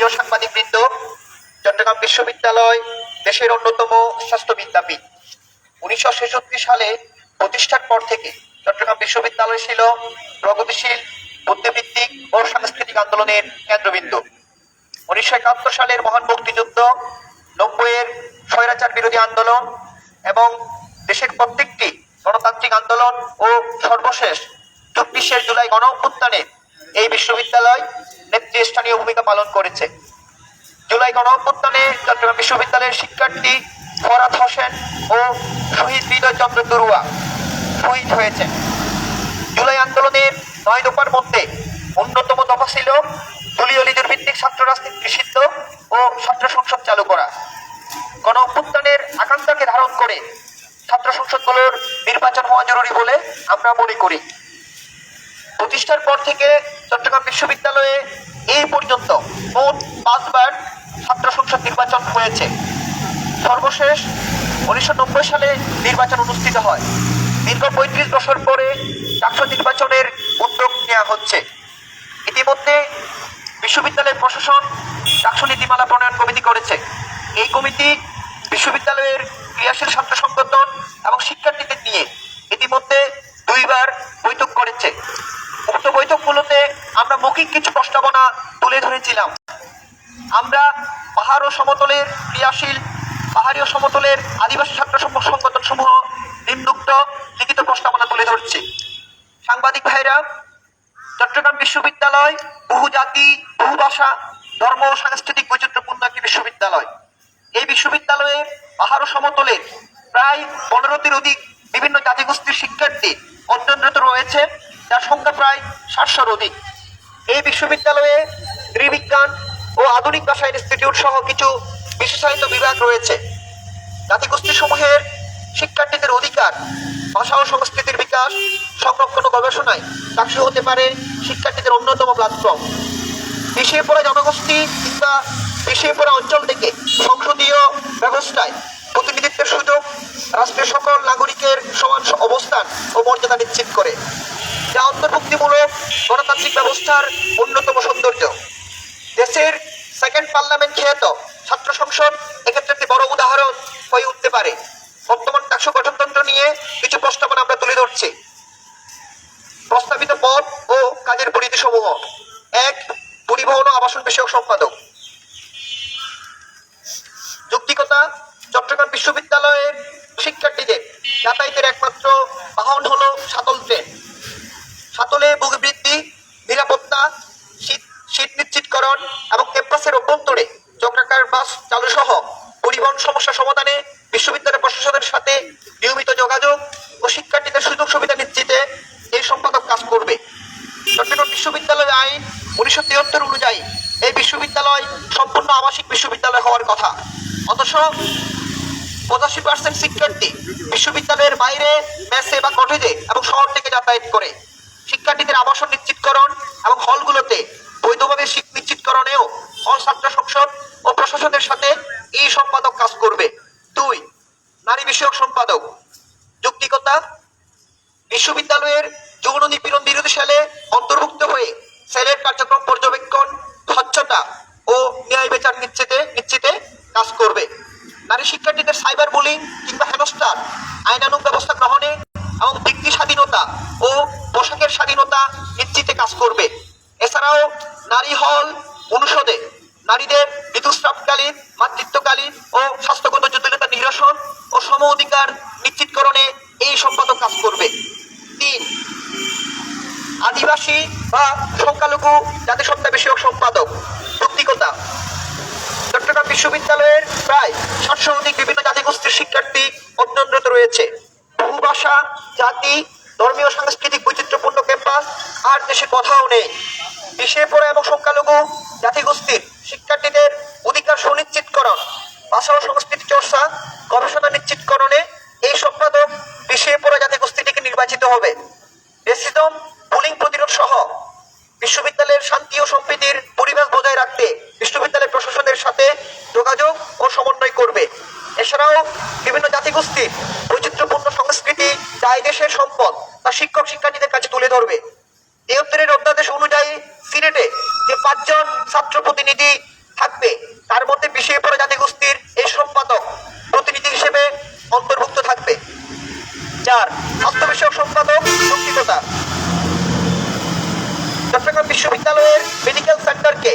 প্রিয় সাংবাদিকবৃন্দ, চট্টগ্রাম বিশ্ববিদ্যালয় দেশের অন্যতম স্বাস্থ্য বিদ্যাপীঠ। উনিশশো ছেষট্টি সালে প্রতিষ্ঠার পর থেকে চট্টগ্রাম বিশ্ববিদ্যালয় ছিল প্রগতিশীল বুদ্ধিভিত্তিক ও সাংস্কৃতিক আন্দোলনের কেন্দ্রবিন্দু। উনিশশো একাত্তর সালের মহান মুক্তিযুদ্ধ, নব্বইয়ের স্বৈরাচার বিরোধী আন্দোলন এবং দেশের প্রত্যেকটি গণতান্ত্রিক আন্দোলন ও সর্বশেষ চব্বিশে জুলাই গণ এই বিশ্ববিদ্যালয় নেতৃস্থানীয় ভূমিকা পালন করেছে। জুলাই গণ অভ্যুত্থানে চট্টগ্রাম বিশ্ববিদ্যালয়ের শিক্ষার্থী ফরাদ হোসেন ও শহীদ হৃদয় চন্দ্র তরুয়া শহীদ হয়েছে। জুলাই আন্দোলনের নয় দফার মধ্যে অন্যতম দফা ছিল দলীয় লিডার ভিত্তিক ছাত্র রাজনীতি নিষিদ্ধ ও ছাত্র সংসদ চালু করা। গণ অভ্যুত্থানের আকাঙ্ক্ষাকে ধারণ করে ছাত্র সংসদগুলোর নির্বাচন হওয়া জরুরি বলে আমরা মনে করি। প্রতিষ্ঠার পর থেকে চট্টগ্রাম বিশ্ববিদ্যালয়ে এই পর্যন্ত মোট পাঁচবার ছাত্র সংসদ নির্বাচন হয়েছে। সর্বশেষ উনিশশো নব্বই সালে নির্বাচন অনুষ্ঠিত হয়। দীর্ঘ পঁয়ত্রিশ বছর পরে ডাকসু নির্বাচনের উদ্যোগ নেওয়া হচ্ছে। ইতিমধ্যে বিশ্ববিদ্যালয়ের প্রশাসন ডাকসু নীতিমালা প্রণয়ন কমিটি করেছে। এই কমিটি বিশ্ববিদ্যালয়ের ক্রিয়াশীল ছাত্র সংগঠন এবং শিক্ষার্থীদের নিয়ে ইতিমধ্যে দুইবার বৈঠকগুলোতে আমরা মৌখিক কিছু প্রস্তাবনা তুলে ধরেছিলাম। আমরা পাহাড় ও সমতলের ক্রিয়াশীল, পাহাড়ি ও সমতলের আদিবাসী ছাত্র সংগঠন সমূহ নিম্নোক্ত লিখিত প্রস্তাবনা তুলে ধরছি। সাংবাদিক ভাইরা, চট্টগ্রাম বিশ্ববিদ্যালয় বহু জাতি, বহু ভাষা, ধর্ম ও সাংস্কৃতিক বৈচিত্র্যপূর্ণ একটি বিশ্ববিদ্যালয়। এই বিশ্ববিদ্যালয়ে পাহাড় ও সমতলের প্রায় পনেরোটির অধিক বিভিন্ন জাতিগোষ্ঠীর শিক্ষার্থী অধ্যয়নরত রয়েছে। যার সংখ্যা প্রায় সাতশোর অধিক। এই বিশ্ববিদ্যালয়ে নৃবিজ্ঞান ও আধুনিক ভাষা ইনস্টিটিউট সহ কিছু বিশেষায়িত বিভাগ রয়েছে। জাতিগোষ্ঠী সমূহের শিক্ষার্থীদের অধিকার, ভাষা ও সংস্কৃতির বিকাশ, সংরক্ষণ ও গবেষণায় চাকসু হতে পারে শিক্ষার্থীদের অন্যতম প্ল্যাটফর্ম পিছিয়ে পড়া জনগোষ্ঠী কিংবা পিছিয়ে পড়া অঞ্চল থেকে সংসদীয় ব্যবস্থায় প্রতিনিধিত্বের সুযোগ রাষ্ট্রের সকল নাগরিকের সমান অবস্থান ও মর্যাদা নিশ্চিত করে। যা অন্তর্ভুক্তিমূলক গণতান্ত্রিক ব্যবস্থার অন্যতম সৌন্দর্য। দেশের সেকেন্ড পার্লামেন্ট খ্যাত ছাত্র সংসদ, এক্ষেত্রে একটি বড় উদাহরণ হয়ে উঠতে পারে। বর্তমান ডাকসু গঠনতন্ত্র নিয়ে কিছু প্রস্তাবনা আমরা তুলে ধরছি। প্রস্তাবিত পদ ও কাজের পরিধি সমূহ এক, পরিবহন ও আবাসন বিষয়ক সম্পাদক। এবং ক্যাম্পাসের অভ্যন্তরে চক্রাকার বাস চালু সহ পরিবহন সমস্যা সমাধানে বিশ্ববিদ্যালয় প্রশাসনের সাথে নিয়মিত যোগাযোগ ও শিক্ষার্থীদের সুযোগ সুবিধা নিশ্চিতে এই সম্পাদক কাজ করবে। চট্টগ্রাম বিশ্ববিদ্যালয় আইন উনিশশো তিয়াত্তর অনুযায়ী এই বিশ্ববিদ্যালয় সম্পূর্ণ আবাসিক বিশ্ববিদ্যালয় হওয়ার কথা। অথচ পঁচাশি পার্সেন্ট শিক্ষার্থী বিশ্ববিদ্যালয়ের বাইরে, মেসে বা কটেজে এবং শহর থেকে যাতায়াত করে। শিক্ষার্থীদের আবাসন নিশ্চিতকরণ এবং হলগুলোতে বৈধভাবে নিশ্চিতকরণেও ছাত্র সংসদ ও প্রশাসনের সাথে এই সম্পাদক কাজ করবে। দুই, নারী বিষয়ক সম্পাদক। যুক্তিকতা, বিশ্ববিদ্যালয়ের যৌন নিপীড়ন বিরোধী সালে অন্তর্ভুক্ত হয়ে সেলের কার্যক্রম পর্যবেক্ষণ, স্বচ্ছতা ও ন্যায় বিচার নিশ্চিতে নিশ্চিতে কাজ করবে। নারী শিক্ষার্থীদের সাইবার বুলিং কিংবা হেনস্থার সংখ্যালঘু জাতিসত্তা বিষয়ক সম্পাদক। যৌক্তিকতা চট্টগ্রাম বিশ্ববিদ্যালয়ের প্রায় সাতশো অধিক বিভিন্ন জাতিগোষ্ঠীর শিক্ষার্থী অধ্যয়নরত রয়েছে। বহু ভাষা, জাতি, ধর্মীয় সাংস্কৃতিক বৈচিত্র্যপূর্ণ ক্যাম্পাস, আর দেশে কথাও নেই। পিছিয়ে পড়া এবং সংখ্যালঘু জাতিগোষ্ঠীর শিক্ষার্থীদের অধিকার সুনিশ্চিতকরণ, ভাষা ও সংস্কৃতি চর্চা, গবেষণা নিশ্চিতকরণে এই সম্পাদক পিছিয়ে পড়া জাতিগোষ্ঠী থেকে নির্বাচিত হবে। রেসিজম, বুলিং প্রতিরোধ সহ বিশ্ববিদ্যালয়ের শান্তি ও সম্প্রীতির পরিবেশ বজায় রাখতে বিশ্ববিদ্যালয় প্রশাসনের সাথে যোগাযোগ ও সমন্বয় করবে। এছাড়াও বিভিন্ন জাতিগোষ্ঠীর বৈচিত্র্যপূর্ণ সংস্কৃতি যা দেশের সম্পদ তা শিক্ষক শিক্ষার্থীদের কাছে তুলে ধরবে। তিয়াত্তরের অধ্যাদেশ অনুযায়ী সিনেটে যে পাঁচজন ছাত্র প্রতিনিধি থাকবে, তার মধ্যে পিছিয়ে পড়া জাতিগোষ্ঠীর এই সম্পাদক প্রতিনিধি হিসেবে অন্তর্ভুক্ত থাকবে। চার, স্বাস্থ্য বিষয়ক সম্পাদক চট্টগ্রাম বিশ্ববিদ্যালয়ের মেডিকেল সেন্টারকে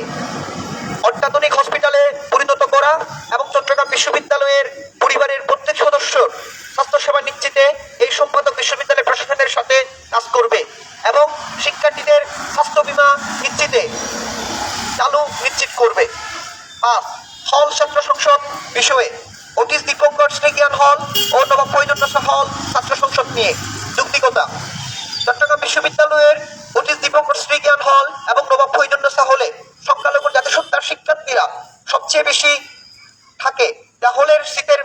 অত্যাধুনিক হসপিটালে পরিণত করা এবং চট্টগ্রাম বিশ্ববিদ্যালয়ের পরিবারের প্রত্যেক সদস্যর স্বাস্থ্যসেবা নিশ্চিতে এই সম্পাদক বিশ্ববিদ্যালয় প্রশাসনের সাথে কাজ করবে এবং শিক্ষার্থীদের স্বাস্থ্য বীমা নিশ্চিতে চালু নিশ্চিত করবে। পাঁচ, হল ছাত্র সংসদ বিষয়ে অটিস দীপঙ্কর শ্রীজ্ঞান হল ও নবাব হল ছাত্র সংসদ নিয়ে যুক্তিকতা চট্টগ্রাম বিশ্ববিদ্যালয়ের দীপঙ্কর শ্রীজ্ঞান হল এবং নবাব ফৈজন্যসা হলে সংখ্যালঘু জাতিসত্তার শিক্ষার্থীরা সবচেয়ে বেশি থাকে, যা হলের সিটের,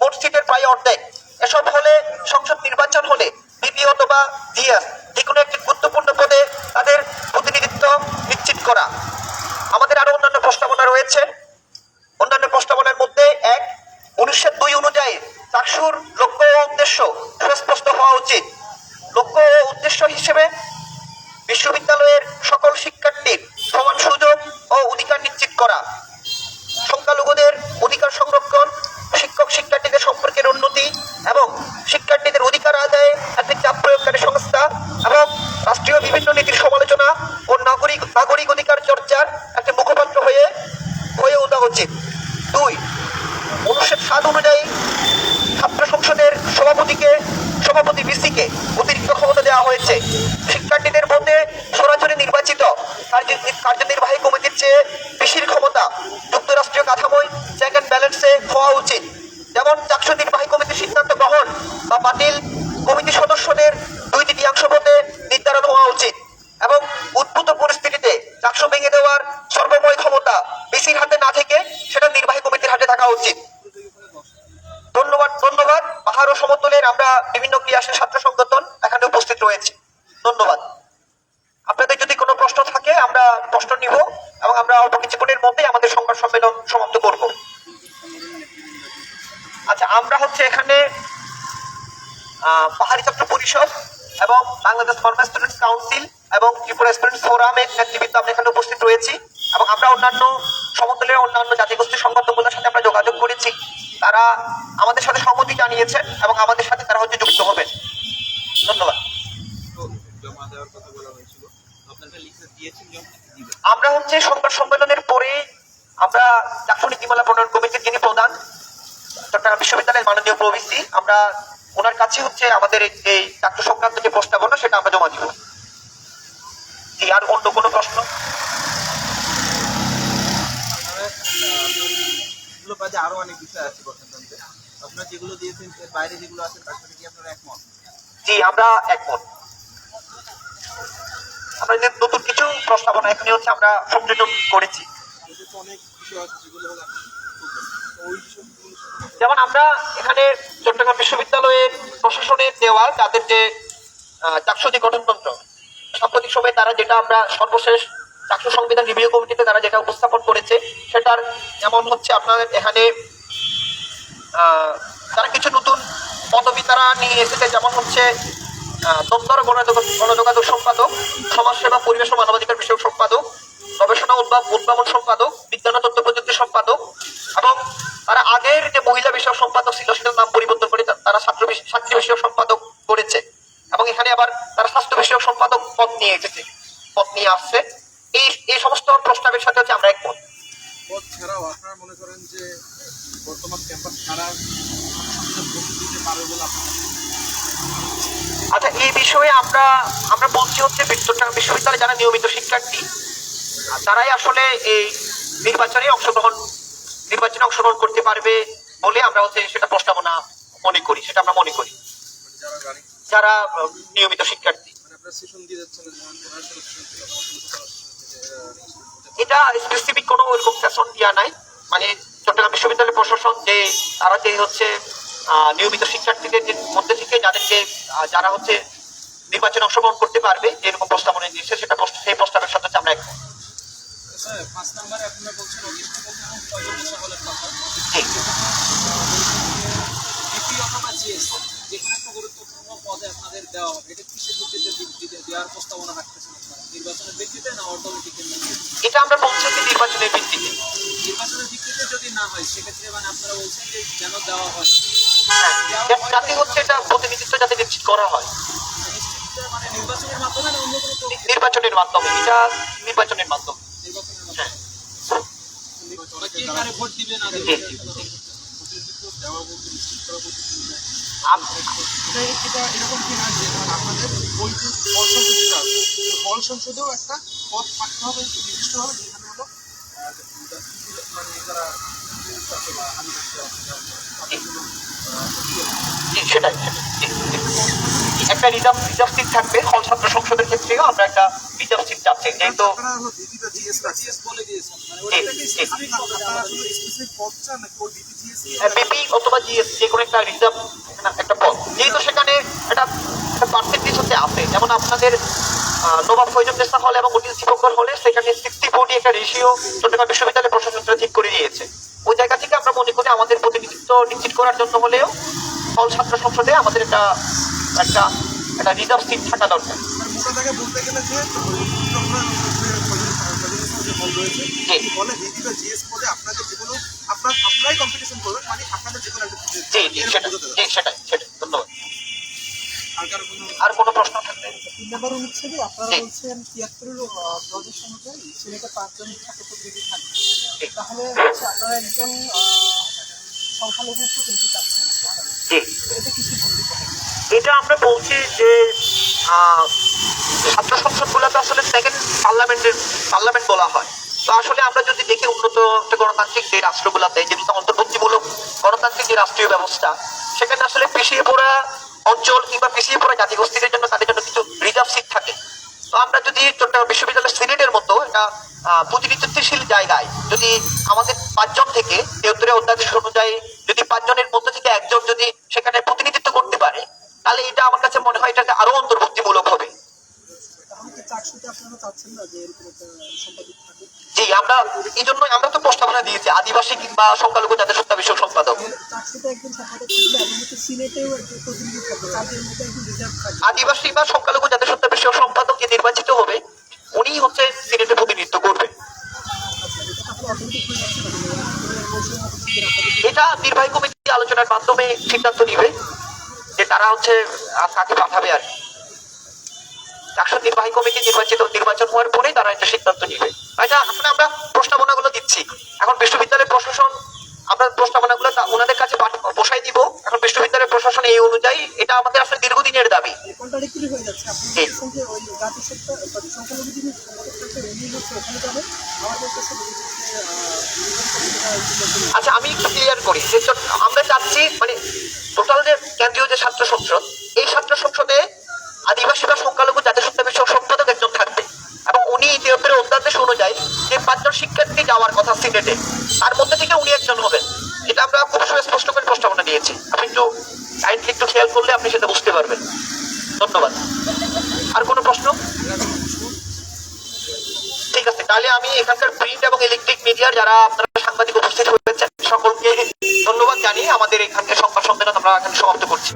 মোট সিটের প্রায় অর্ধেক। এসব হলে সংসদ নির্বাচন হলে বিপি অথবা জিএস যে কোনো একটি গুরুত্বপূর্ণ পদে তাদের প্রতিনিধিত্ব নিশ্চিত করা। আমাদের আরও অন্যান্য প্রস্তাবনা রয়েছে। অন্যান্য প্রস্তাবনার মধ্যে এক, উনিশশো দুই অনুযায়ী চাকসুর লক্ষ্য ও উদ্দেশ্য সুস্পষ্ট হওয়া উচিত। লক্ষ্য ও উদ্দেশ্য হিসেবে এবং রাষ্ট্রীয় বিভিন্ন নীতির সমালোচনা ও নাগরিক নাগরিক অধিকার চর্চার একটি মুখপাত্র হয়ে হয়ে ওঠা উচিত। দুই অনুচ্ছেদ সাত অনুযায়ী ছাত্র সংসদের সভাপতিকে সভাপতি বিসিকে অতিরিক্ত ক্ষমতা দেওয়া হয়েছে। শিক্ষার্থীদের মধ্যে সরাসরি নির্বাচিত কার্য- কার্যনির্বাহী কমিটির চেয়ে বেশির ক্ষমতা যুক্তরাষ্ট্রীয় কাঠামোয় চেক অ্যান্ড ব্যালেন্সে হওয়া উচিত। যেমন চাকসু নির্বাহী কমিটির সিদ্ধান্ত গ্রহণ বা বাতিল সম্মেলন সমাপ্ত করব। আচ্ছা আমরা হচ্ছে এখানে পাহাড়ি ছাত্র পরিষদ এবং বাংলাদেশ ফরমার স্টুডেন্টস কাউন্সিল এবং ত্রিপুরা স্টুডেন্টস ফোরামের নেতৃবৃন্দ আমরা এখানে উপস্থিত রয়েছি এবং আমরা অন্যান্য সমতলের অন্যান্য জাতিগোষ্ঠী সংগঠনগুলোর সাথে আমরা যোগাযোগ করেছি। তারা আমাদের সাথে সম্মতি জানিয়েছেন এবং আমাদের সাথে তারা হচ্ছে যুক্ত হবেন। ধন্যবাদ। আমরা হচ্ছে সংবাদ সম্মেলনের পরে আমরা চাকসু নীতিমালা প্রণয়ন কমিটির যিনি প্রধান চট্টগ্রাম বিশ্ববিদ্যালয়ের মাননীয় প্রভিসি আমরা ওনার কাছে হচ্ছে আমাদের এই- ডাক্তার সংক্রান্ত যে প্রস্তাবনা সেটা আমরা জমা দিব। আর অন্য কোনো প্রশ্ন? বাদে আরও অনেক বিষয় আছে গঠনতন্ত্রে আপনারা যেগুলো দিয়েছেন বাইরে যেগুলো আছে তার সাথে কি আপনারা একমত? জি আমরা একমত। আমরা নতুন কিছু প্রস্তাবনা এখানে হচ্ছে আমরা সংযোজন করেছি। যেমন আমরা এখানে চট্টগ্রাম বিশ্ববিদ্যালয়ের প্রশাসনের দেওয়া তাদের যে আহ, চাকসুদি গঠনতন্ত্র সাম্প্রতিক সময়ে তারা যেটা আমরা সর্বশেষ চাকসু সংবিধান রিভিউ কমিটিতে তারা যেটা উপস্থাপন করেছে সেটার যেমন হচ্ছে আপনার এখানে তারা কিছু নতুন পদবি তারা নিয়ে এসেছে যেমন হচ্ছে দপ্তর গণযোগ গণযোগাযোগ সম্পাদক সমাজসেবা পরিবেশ ও মানবাধিকার বিষয়ক সম্পাদক গবেষণা উদ্ভাব উদ্ভাবন সম্পাদক বিজ্ঞান তথ্য প্রযুক্তি সম্পাদক এবং তারা আগের যে মহিলা বিষয়ক সম্পাদক ছিল সেটার নাম পরিবর্তন করে তারা ছাত্র ছাত্রী বিষয়ক সম্পাদক করেছে। এবং এখানে আবার তারা স্বাস্থ্য বিষয়ক সম্পাদক পদ নিয়ে এসেছে পদ নিয়ে আসছে। এই এই সমস্ত প্রস্তাবের সাথে হচ্ছে আমরা একমত। পদ ছাড়াও আপনারা মনে করেন যে বর্তমান ক্যাম্পাস ছাড়া দিতে পারবে বলে আচ্ছা এই বিষয়ে আমরা আমরা বলছি হচ্ছে বিশ্ববিদ্যালয়ে যারা নিয়মিত শিক্ষার্থী তারাই আসলে এই নির্বাচনে অংশগ্রহণ নির্বাচনে অংশগ্রহণ করতে পারবে বলে আমরা হচ্ছে সেটা প্রস্তাবনা মনে করি সেটা আমরা মনে করি। মানে যারা নিয়মিত শিক্ষার্থী। মানে হতে এটা স্পেসিফিক কোনো ওরকম সেশন দেওয়া নাই। মানে চট্টগ্রাম বিশ্ববিদ্যালয় প্রশাসন যে তারা যে হচ্ছে আহ, নিয়মিত শিক্ষার্থীদের মধ্যে থেকে যাদেরকে যারা হচ্ছে নির্বাচনে অংশগ্রহণ করতে পারবে যেরকম প্রস্তাবনা দিয়েছে সেটা সেই প্রস্তাবের সাথে আমরা একমত। পাঁচ নম্বরে আপনারা বলছেন অভিষ্ট এবং কথা বিপি অথবা জিএস যে কোনো একটা গুরুত্বপূর্ণ পদে আপনাদের দেওয়া হবে এটা কিসের ভিত্তিতে দেওয়ার প্রস্তাবনা রাখতেছেন আপনারা নির্বাচনের ভিত্তিতে না এটা আমরা যে নির্বাচনের ভিত্তিতে। নির্বাচনের ভিত্তিতে যদি না হয় সেক্ষেত্রে মানে আপনারা বলছেন যে যেন দেওয়া হয়। হ্যাঁ, যা- যাতে হচ্ছে এটা প্রতিনিধিত্ব যাতে নিশ্চিত করা হয়। মানে নির্বাচনের মাধ্যমে না অন্য কোনো নির্বাচনের মাধ্যমে এটা নির্বাচনের মাধ্যমে। হ্যাঁ। ফল সংসদেও একটা পদ থাকতে হবে নির্দিষ্টভাবে যেখানে হলো মানে জি, সেটাই। একটা রিজার্ভ রিজার্ভ সিট থাকবে। হল ছাত্র সংসদের ক্ষেত্রেও আমরা একটা রিজার্ভ সিট চাচ্ছি যেহেতু মানে বিপি অথবা জিএস যে কোনো একটা রিজার্ভ একটা পদ। যেহেতু সেখানে একটা পার্সেন্টেজ হচ্ছে আছে। যেমন আপনাদের নবাব নেসা হল এবং ওটিএস শিবকর হলে সেখানে সিক্সটি ফোর্টি একটা রেশিও চট্টগ্রাম বিশ্ববিদ্যালয় প্রশাসনটা ঠিক করে দিয়েছে। ওই জায়গা থেকে আমরা মনে করি আমাদের প্রতিনিধিত্ব নিশ্চিত করার জন্য হলেও হল ছাত্র সংসদে আমাদের একটা একটা একটা রিজার্ভ সিট থাকা দরকার। আর যে যে যে কোনো আপনার আপনারাই কম্পিটিশন করবেন মানে আপনাদের যে কোনো একটা জি জি সেটাই জি সেটাই সেটাই আর কোনো আর কোনো প্রশ্ন থাকলে? তিন নম্বর অনুচ্ছেদে আপনারা জি। বলছেন তিয়াত্তরের প্রদেশ অনুযায়ী সিলেটে পাঁচজন ছাত্র প্রতিনিধি থাকবে তাহলে হচ্ছে আপনারা একজন সংখ্যালঘু প্রতিনিধি চাচ্ছেন এটা কিছু বলতে পারেন এটা আমরা বলছি যে ছাত্র সংসদগুলোতে আসলে সেকেন্ড পার্লামেন্টের পার্লামেন্ট বলা হয়। তো আসলে আমরা যদি দেখি উন্নত একটা গণতান্ত্রিক যে রাষ্ট্রগুলোতে যেগুলো অন্তর্ভুক্তিমূলক গণতান্ত্রিক যে রাষ্ট্রীয় ব্যবস্থা, সেখানে আসলে পিছিয়ে পড়া অঞ্চল কিংবা পিছিয়ে পড়া জাতিগোষ্ঠীদের জন্য তাদের জন্য কিছু রিজার্ভ সিট থাকে। তো আমরা যদি চট্টগ্রাম বিশ্ববিদ্যালয় সিনেটের মতো একটা প্রতিনিধিত্বশীল জায়গায় যদি আমাদের পাঁচজন থেকে তেহত্তরের অধ্যাদেশ অনুযায়ী যদি পাঁচজনের মধ্যে থেকে একজন যদি সেখানে প্রতিনিধিত্ব করতে তাহলে এটা আমার কাছে মনে হয় এটা আরও অন্তর্ভুক্তিমূলক হবে। জি আমরা এই জন্যই আমরা তো প্রস্তাবনা দিয়েছি আদিবাসী কিংবা সংখ্যালঘু জাতিসত্তা বিষয়ক সম্পাদক। আদিবাসী বা সংখ্যালঘু জাতিসত্তা বিষয়ক সম্পাদক যে নির্বাচিত হবে উনি হচ্ছে সিনেটে প্রতিনিধিত্ব করবে। আচ্ছা এটা নির্বাহী কমিটি আলোচনার মাধ্যমে সিদ্ধান্ত নিবে। তারা হচ্ছে কাকে পাঠাবে আর। একশো নির্বাহী কমিটি নির্বাচিত নির্বাচন হওয়ার পরেই তারা একটা সিদ্ধান্ত নিবে। এটা আসলে আমরা প্রস্তাবনাগুলো দিচ্ছি। এখন বিশ্ববিদ্যালয় প্রশাসন আমরা প্রস্তাবনাগুলো ওনাদের কাছে বসাই দিব। এখন বিশ্ববিদ্যালয় প্রশাসন এই অনুযায়ী এটা আমাদের আসলে দীর্ঘদিনের দাবি। আচ্ছা আমি একটু ক্লিয়ার করি। আমরা চাচ্ছি মানে কথা সিলেটে। তার মধ্যে থেকে উনি একজন হবেন। এটা আমরা খুব সুস্পষ্ট করে প্রস্তাবনা দিয়েছি। আপনি একটু কাইন্ডলি একটু খেয়াল করলে আপনি সেটা বুঝতে পারবেন। ধন্যবাদ। আর কোনো প্রশ্ন? ঠিক আছে, তাহলে আমি এখানকার প্রিন্ট এবং ইলেকট্রিক মিডিয়ার যারা আপনারা সাংবাদিক উপস্থিত হয়েছেন, সকলকে ধন্যবাদ জানিয়ে আমাদের এখানকার সংবাদ সম্মেলন আমরা এখানে সমাপ্ত করছি।